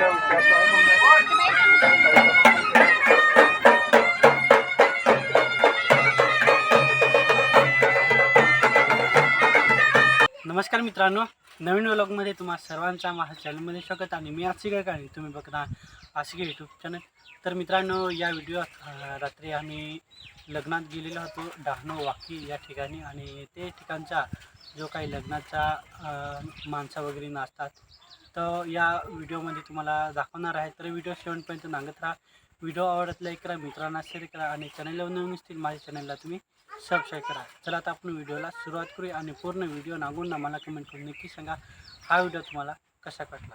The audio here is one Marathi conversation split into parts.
नमस्कार मित्रांनो नवीन व्लॉगमध्ये तुम्हा सर्वांचा माझ्या चॅनलमध्ये स्वागत आणि मी आशिका आणि तुम्ही बघता आशिका यूट्यूब चॅनल तर मित्रांनो या व्हिडिओत रात्री आम्ही लग्नात गेलेलो होतो डहाणू वाकी या ठिकाणी. आणि ते ठिकाणचा जो काही लग्नाचा माणसं वगैरे नाचतात तर या व्हिडिओमध्ये तुम्हाला दाखवणार आहे. तर व्हिडिओ शेवटपर्यंत नांगत राहा. व्हिडिओ आवडत लाईक करा मित्रांना शेअर करा आणि चॅनलवर नवीन असतील माझ्या चॅनलला तुम्ही सबस्क्राईब करा. चला आता आपण व्हिडिओला सुरुवात करूया आणि पूर्ण व्हिडिओ नागून ना मला कमेंट करून नक्की सांगा हा व्हिडिओ तुम्हाला कसा कटला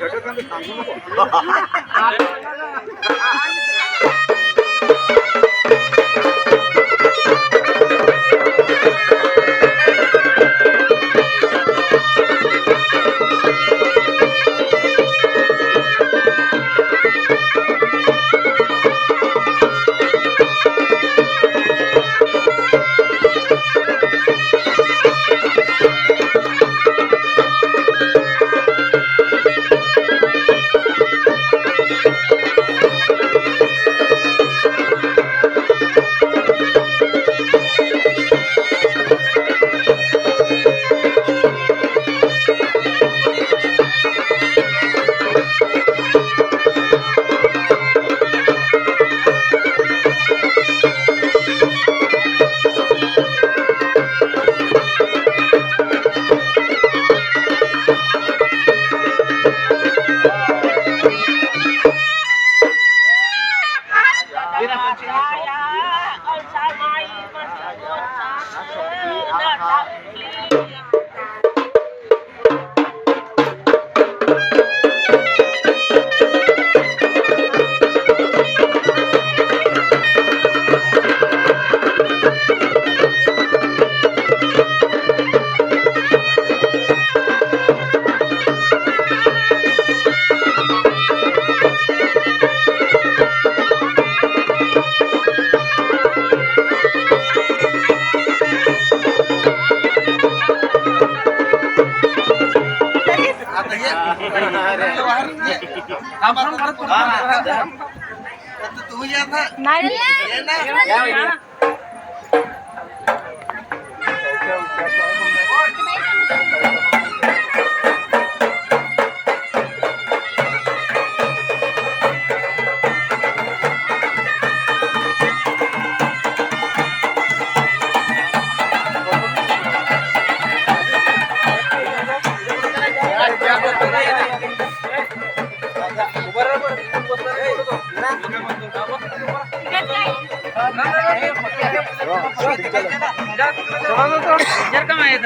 घटकांनी सांगू नको नाही जर का माहीत